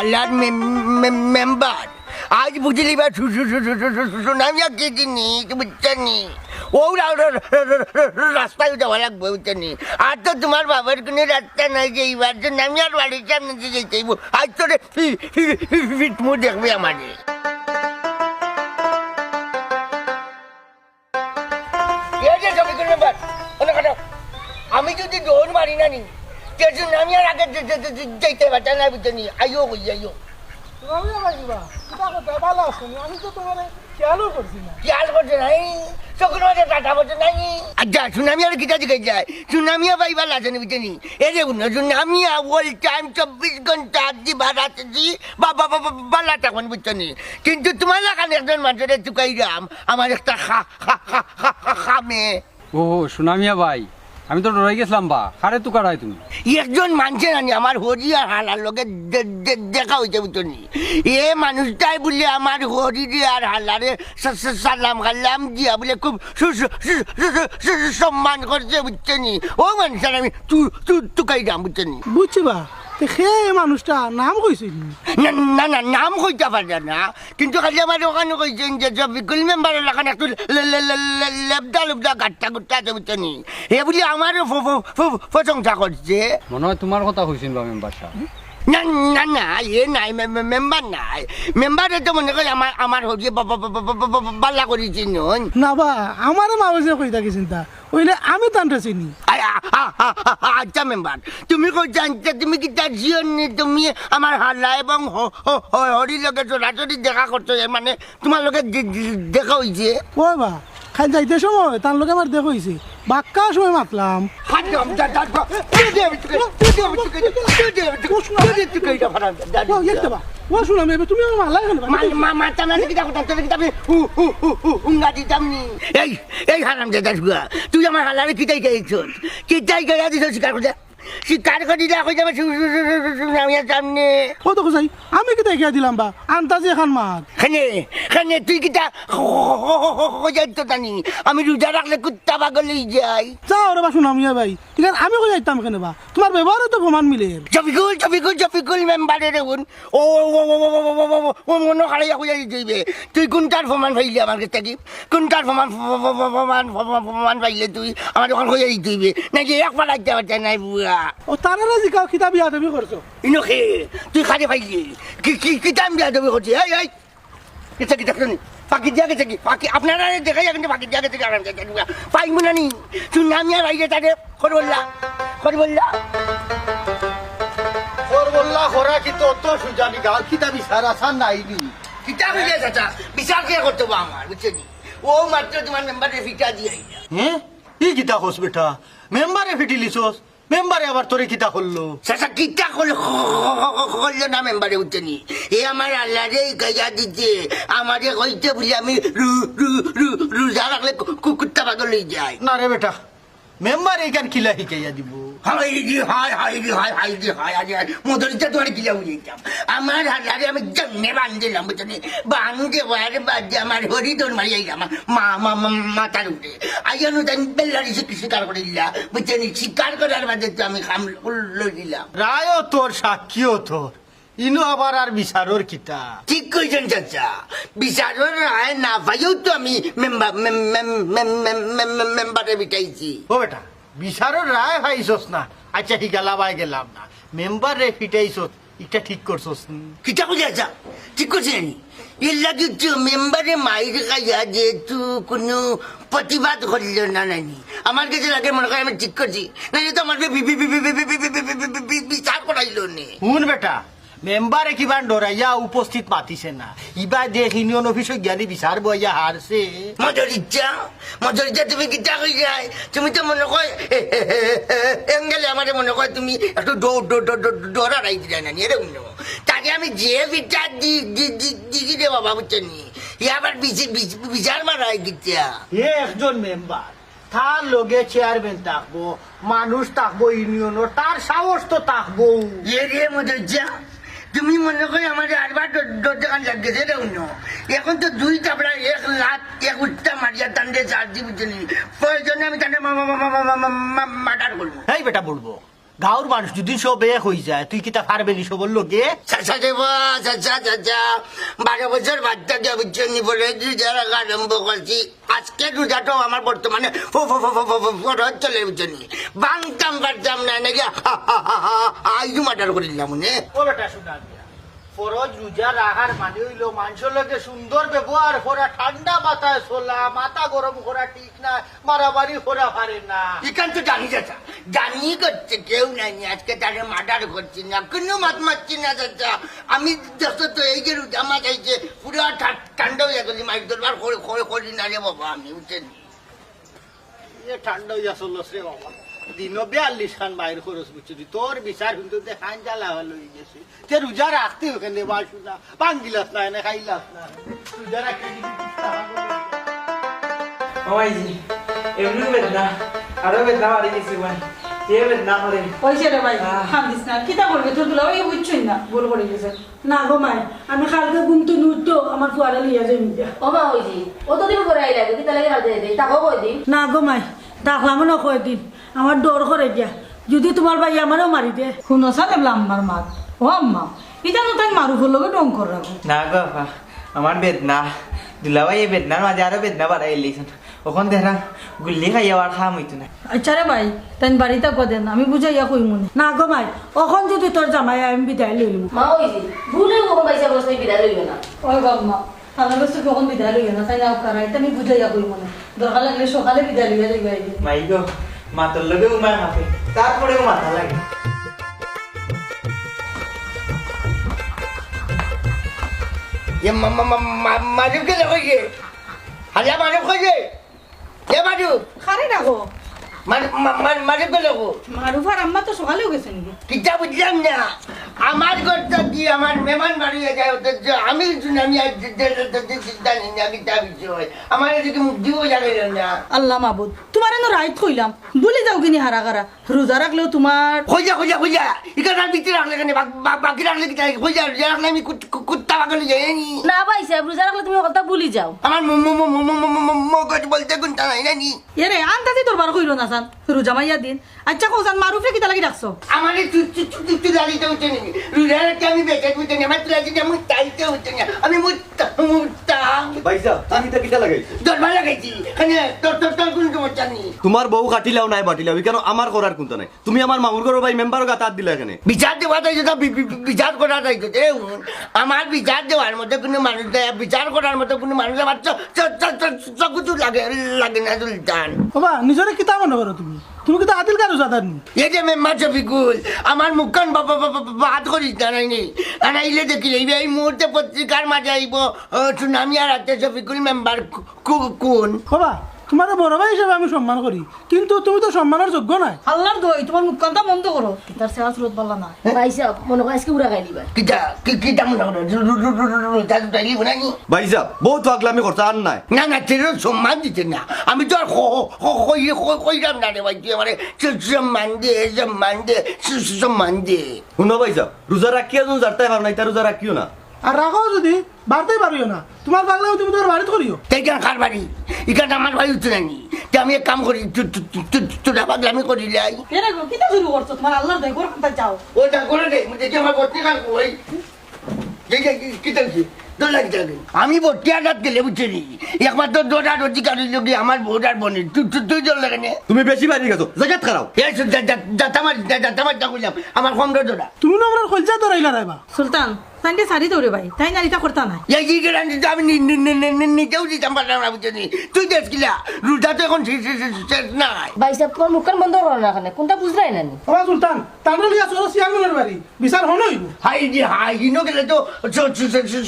হাল্লার member আজ বুঝলি বা সুনামিয়া কে জিনিস বুঝছনি ও রাস্তায় যাওয়া লাগবে বুঝছনি আর তো তোমার বাবার কোনো রাস্তা নাই যে এইবার যে আমি আর বাড়ির সামনে যেতে। আজ তোরে ফিটমু দেখবে করো, আমি যদি দৌড় মারি না নি টাটা যায় ভাই টাইম চব্বিশ দি কিন্তু তোমার লাগান একজন মানুষের চুকাই রাম আমার একটা ও সুনামিয়া ভাই আমি তো ডরাই গেছিলাম বা। হারে তো কারাই তুমি? একজন মানুষের নি আমার হরি আর হালার লোকে দেখা হইতে নি? এ মানুষটাই বলে আমার হরি আর হালারে সালাম খাল্লাম দিয়া বলে খুব সু- সু- সু- সু- সু- সু- সম্মান করছে বুঝছনি ও মানুষের আমি তুই তুই তুকাই দাম বুঝছনি বুঝছি বা? সে মানুষটা নাম কইছিল। না না না নাম কইতে পারে না। কিন্তু খালি আমার ওখানে কইছেন যে বিকুল মেম্বারের লাগান একটু লে- লে- লে- লে- লেবদা লেবদা গাট্টা গুট্টা আছে বুঝছনি এ বলি আমার প্রশংসা করছে। মনে হয় তোমার কথা হয়েছিল বা মেম্বার সাহেব। না না না এ নাই মেম্বার নাই। মেম্বারে তো মনে করি আমার আমার হরিয়ে বাল্লা করেছি নন। না বা আমারও মা বসে কই থাকি চিন্তা? ওইলে আমি তান্টা চিনি। আচ্ছা মেম্বার, তুমি কই জানতে, তুমি কি তার জিয়ন নি? তুমি আমার হাল্লা এবং হরির লগে সরাসরি দেখা করছ মানে তোমার লগে দেখা হয়েছে ও বা? খাই যাইতে সময় তার লোকে আবার দেখছি বাক্কা সময় মাতলাম। তুই আমার হালারে কিটাই গেছিস কিটাই গেছিস শিকার করে দিয়া কই যাবে আমি সামনে ও তো কোথায় আমি কি দেখিয়া দিলাম বা আন্তাজি এখন মাত খানে খানে তুই কিতা যাইতো জানি আমি রোজা রাখলে কুত্তা পাগলেই যাই যাও রে বা শুনাম ভাই এখানে আমি কই যাইতাম কেন বা তোমার ব্যবহারে তো প্রমাণ মিলে মেম্বারে ও ও মনে হইয়া তুই কোনটার প্রমাণ পাইলি আমার কাছে কোনটার প্রমাণ প্রমাণ প্রমাণ পাইলে তুই আমার ওখান নাকি একবার লাগতে পারছে নাই বুয়া ও তারা তুই খালি ভাই কি কি কিতা দেখাই যাবেন পাখি দিয়া গেছে পাইব না নি কিতা বিচার আসা নাইবি কিতা বুঝে চাচা বিচার কে করতে আমার বুঝছে ও মাত্র মেম্বারে ফিটা দিয়ে হ্যাঁ ই কিতা হোস বেটা? মেম্বারে ফিটি লিছোস মেম্বারে আবার তোরে কিতা করল? চাচা কিতা করলে? করল না মেম্বারে উঠেনি। এ আমার আল্লাহ রে গাইয়া দিতে আমারে কইতে বলি আমি রু রু রু রু যা রাখলে কুকুরটা বাদল যায়। না রে বেটা মেম্বার এইখান কিলা গাইয়া দিব। হাই রে হাই হাই রে হাই হাই রে হাই হাই হাই মদরিটা তো আর গিলা বুঝাইতাম আমার হাজারে আমি জন্মে বান্ধিলাম বুঝলি? বান্ধে বাইরে বাদে আমার হরি তোর মারি আইলাম। মা মা মাথার উপরে। আইয়ানো তাই বেল্লারি শিকার করে দিলা? বুঝছেন শিকার করার বাদে তো আমি খাম লই দিলাম। রায়ও তোর সাক্ষীও তোর। ইনো আবার আর বিচারর কিতা? ঠিক কইছেন চাচা। বিচারের রায় না পাইও তো আমি মেম্বার মেম্বারে বিটাইছি ও বেটা বিচারও রায় ভাইছস না আচ্ছা ঠিক গেলাবাই গেলাম না মেম্বার রে ফিটাই ফিটাইছস এটা ঠিক করছস কিটা বুঝে আচ্ছা ঠিক করছি না এর লাগে মেম্বারে মাইর খাইয়া যেহেতু কোনো প্রতিবাদ করল না নানি আমার কাছে লাগে মনে করে আমি ঠিক করছি নানি তো আমার বিচার করাইল নে হুন বেটা মেম্বারে কিমান ডরাইয়া উপস্থিত মাতিছে না। ইবা দেখ ইউনিয়ন অফিসে জ্ঞানী বিচার বইয়া হারছে মজরিচ্ছা মজরিচ্ছা তুমি কিতা কই যায় তুমি তো মনে কয় এঙ্গেলে আমার মনে কয় তুমি একটু দৌড় দৌড় দৌড়া রাই দিলে না এরকম তাকে আমি যে বিচার দি দি- দি- রে বাবা বুঝছেন আবার বিচি- বিচ- বিচার মারাই গিয়া এ একজন মেম্বার তার লগে চেয়ারম্যান থাকব মানুষ থাকব ইউনিয়নের তার সাহস তো থাকব এ রে মজরিচ্ছা তুমি মনে করি আমার আরবার দরজাখান লাগছে রে অন্য। এখন তো দুই তাপড়া এক লাখ এক উত্তা মারিয়া তান্ডে চার দিবি প্রয়োজনে আমি টান্ডে মাটার করব। এই বেটা বলব। গাঁৱৰ মানুষ যদি সব এক হৈ যায় তুই কিতা তা সবর চাচা দেব চাচা চাচা বারো বছর বাচ্চা বুঝছেন নি বলে আরম্ভ করছি। আজকে রোজাটাও আমার বর্তমানে চলে নি। বাংতাম বাড়তাম না নাকি আইজু মাটার করে দিলাম মনে ও বেটা শোনা দিয়া ফরজ রোজা রাখার মানে হইল মানুষের লগে সুন্দর ব্যবহার করা ঠান্ডা মাথায় চলা মাথা গরম করা ঠিক না মারামারি করা পারে না। এখান তো জানি চাচা জানি করছে কেউ নাই আজকে তাদের মার্ডার করছি না কোনো মাত মারছি না চাচা আমি যত তো এই যে রোজা মাছ আইছে পুরো ঠান্ডা হয়ে গেছি মাছ ধরবার করে না রে বাবা আমি এ ঠান্ডা হইয়া চলস রে বাবা। দিন বিয়াল্লিশ খান বাইর খরচ বুঝছি তোর বিচার কিন্তু দেখান জ্বালা গেছে তে রোজা রাখতে ওখানে বা শুনা পাঙ্গিলাস না এনে খাইলাস না। রোজা রাখতে ওয়াইজি এমনি বেদনা আরও বেদনা গেছি ভাই। ওই আমি কালকে ঘুমতে নুতো আমার ফুয়ারে লিয়া যাই ও মা হইছি অতদিন করে আইলা কি তাহলে না গো মাই ডাকলাম না কয়দিন আমার ডর করে গিয়া। যদি তোমার ভাই আমারও মারি দে। শুনছা দেবলা আম্মার মাত ও আম্মা ইটা নো তাই মারুফের লগে ডং করে রাখো না গো আমার বেদনা। দুলাভাই এই বেদনার মাঝে আরও বেদনা বাড়াই এলিছেন ওখান দেখা গুল্লি খাইয়া আর খাম হইতো না। আচ্ছা রে ভাই তাই বাড়িতে কদেন আমি বুঝাইয়া কই মনে না গো মাই অখন যদি তোর জামাই আমি বিদায় লইলু মা হইছি ভুলে কখন পাইছে বসে বিদায় লইবে না। ওই বাম্মা তাহলে বস্তু কখন বিদায় লইয়া না তাই না কারাই আমি বুঝাইয়া কই মনে দরকার লাগলে সকালে বিদায় লইয়া যাইবা এই মাই গো মাথার লগে উমায় মাফে তারপরেও মাথা লাগে ये माधव के लगोगे हल्ला माधव खोजे ये माधव খারে রাখো মাধব কে লগো মারুফার আম্মা তো সকালেও গেছে নাকি কিতা বুঝলাম না আমার ঘরটা কি আমার মেহমান বাড়িয়ে যায় অথচ আমি আমি জানি না কিতা বিষয় আমার এদিকে মুখ দিব জানে না আল্লাহ মাবুদ তোমার এনে রাইত কইলাম বলে যাও কিনি হারা কারা রোজা রাখলেও তোমার খোঁজা খোঁজা খোঁজা এখানে ভিতরে রাখলে কেন বাকি রাখলে কিতা খোঁজা রোজা রাখলে আমি কুত- কুত্তা বাগলে যাইনি না পাইছে রোজা রাখলে তুমি কথা ভুলি যাও আমার মগজ বলতে কোনটা নাই জানি এরে আন্তাজি তোর বার কইলো না সান রোজা মাইয়া দিন আচ্ছা কৌসান মারুফে কিতা লাগি রাখছো আমার তুলালিতে হচ্ছে না রোজা রাখতে আমি বেঁচে হচ্ছে না আমার তুলালিতে আমি চাইতে হচ্ছে না আমি মুত্তা মুত্তা ভাইসা তুমি তো কিটা লাগাইছো দরবার লাগাইছি এখানে তোর তোর তোর কোনো সমস্যা নেই তোমার বউ কাটিলাও নাই বাটিলাও। কেন আমার করার কোনটা নাই? তুমি আমার মামুর ঘর ভাই মেম্বারও গাত হাত দিলা এখানে বিচার দেওয়া যাইছে তো বি- বি- বিচার করা যাইছে আমার বিচার দেওয়ার মতো কোনো মানুষ বিচার করার মতো কোনো মানুষ আমার চ- চ- চ- চ- চকুচু লাগে লাগে না সুলতান বাবা নিজরে কিতা মনে করো তুমি? তুমি কিতা আদিল কারও জাদার এই যে মেম্বার শফিকুল আমার মুখখান বাবা বাদ করিস না? নাইনি আর আইলে দেখি এই এই মুহূর্তে পত্রিকার মাঝে আইব সুনামি আর হাতে শফিকুল মেম্বার কু- কোন? বাবা তোমার বড় ভাই হিসেবে আমি সম্মান করি কিন্তু তুমি তো সম্মানের যোগ্য নাই। আল্লাহর দই তোমার মুখকান্তা বন্ধ করো। তার সেবা স্রোত পাল্লা না। পাইছে মনে করে আজকে উড়া খাই দিবা। কিটা কি কিটা মনে করো তাই তাইলি নাকি? ভাইসা বহুত পাগলামি করছে আর নাই। না না তেরো সম্মান দিতে না। আমি তো আর কইরাম না রে ভাই তুই আমার সম্মান দে সম্মান দে সম্মান দে। শুনো ভাইসা রোজা রাখিয়া যখন যারতাই পার নাই তার রোজা রাখিও না। আর রাখাও যদি বাড়তেই পারিও না তোমার পাগলামি তুমি তোমার বাড়িতে করিও তাই কেন খার বাড়ি এখানে আমার বাড়ি উঠছে নানি তা আমি এক কাম করি তোরা পাগলামি করি লাই কিতা শুরু করছ তোমার করতে চাও ওটা করে দে দেখি আমার পত্রিকা কই কি আমি বটিয়াটাত গেলে বুঝছি একমাত্র দোটার অধিকার হইল আমার ভোটার বনি তুই জল লাগে নে তুমি বেশি বাড়ি গেছো আমার কম দোটা তুমি না আমার খলজা ধরাইলা রাইবা সুলতান তাইকে সারি দৌড়ে ভাই তাই নারীটা করতা নাই এই গ্যারান্টি তো আমি নি- নি- নি- নি- নি- নিজেও দিতাম পারলাম না বুঝছি তুই দেখ কিলা রুটা তো এখন শেষ- নাই বাইসা তোমার মুখখান বন্ধ করো না এখানে কোনটা বুঝলাই না নি বাবা সুলতান তাহলে লিয়া চলো সিয়াঙ্গনের বাড়ি বিচার হলো হাই যে হাই হিনো গেলে তো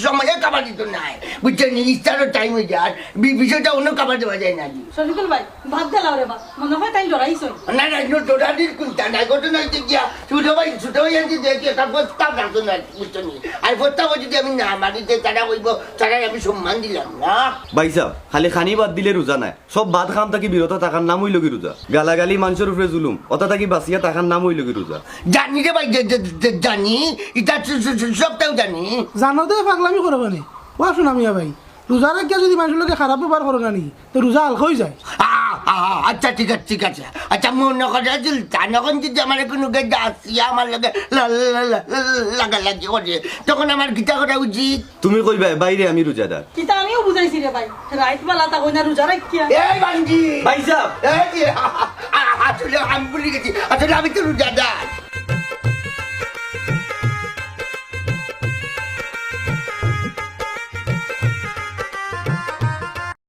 সময়ে কাবার দিত নাই বুঝছেন ইস্তারও টাইম হয়ে যায় বিষয়টা অন্য কাবার দেওয়া যায় না শফিকুল ভাই ভাত দিলাও রে বা মনে হয় তাই জড়াইছো না না ইনো দৌড়ানির কোনটা নাই ঘটনা হইতে গিয়া ছোট ভাই ছোট ভাই আনছি দেখি প্রস্তাব রাখতো না বুঝছেন আর যদি আমি না মানিতে তারা কইব তারাই আমি সম্মান দিলাম না? ভাইসা খালি খানি বাদ দিলে রোজা নাই। সব ভাত খাম থাকি বিরত থাকার নাম হইল কি রোজা। গালাগালি মানুষের উপরে জুলুম অতা থাকি বাঁচিয়া থাকার নাম হইল কি রোজা। জানি রে ভাই জানি স- সবটাও জানি। জানো তো পাগলামি করব নি ও শুনা মিয়া ভাই রোজা রাখিয়া যদি মানুষের লোকে খারাপ ব্যবহার করো না নি তো রোজা হালকা হয়ে যায়। আচ্ছা ঠিক আছে ঠিক আছে। আচ্ছা মনে করে সুলতান এখন যদি আমার কোনো গেজা আসিয়া আমার লগে লাগা লাগি করে তখন আমার গীতা করা উচিত তুমি কইবা বাইরে আমি রোজাদার কিতা আমিও বুঝাইছি রে ভাই। রাইত বেলা তা কইনা রোজা রাখিয়া। এই বাঞ্জি ভাই সাহেব এই আ- আ- আসলে আমি ভুলে গেছি আসলে আমি তো রোজাদার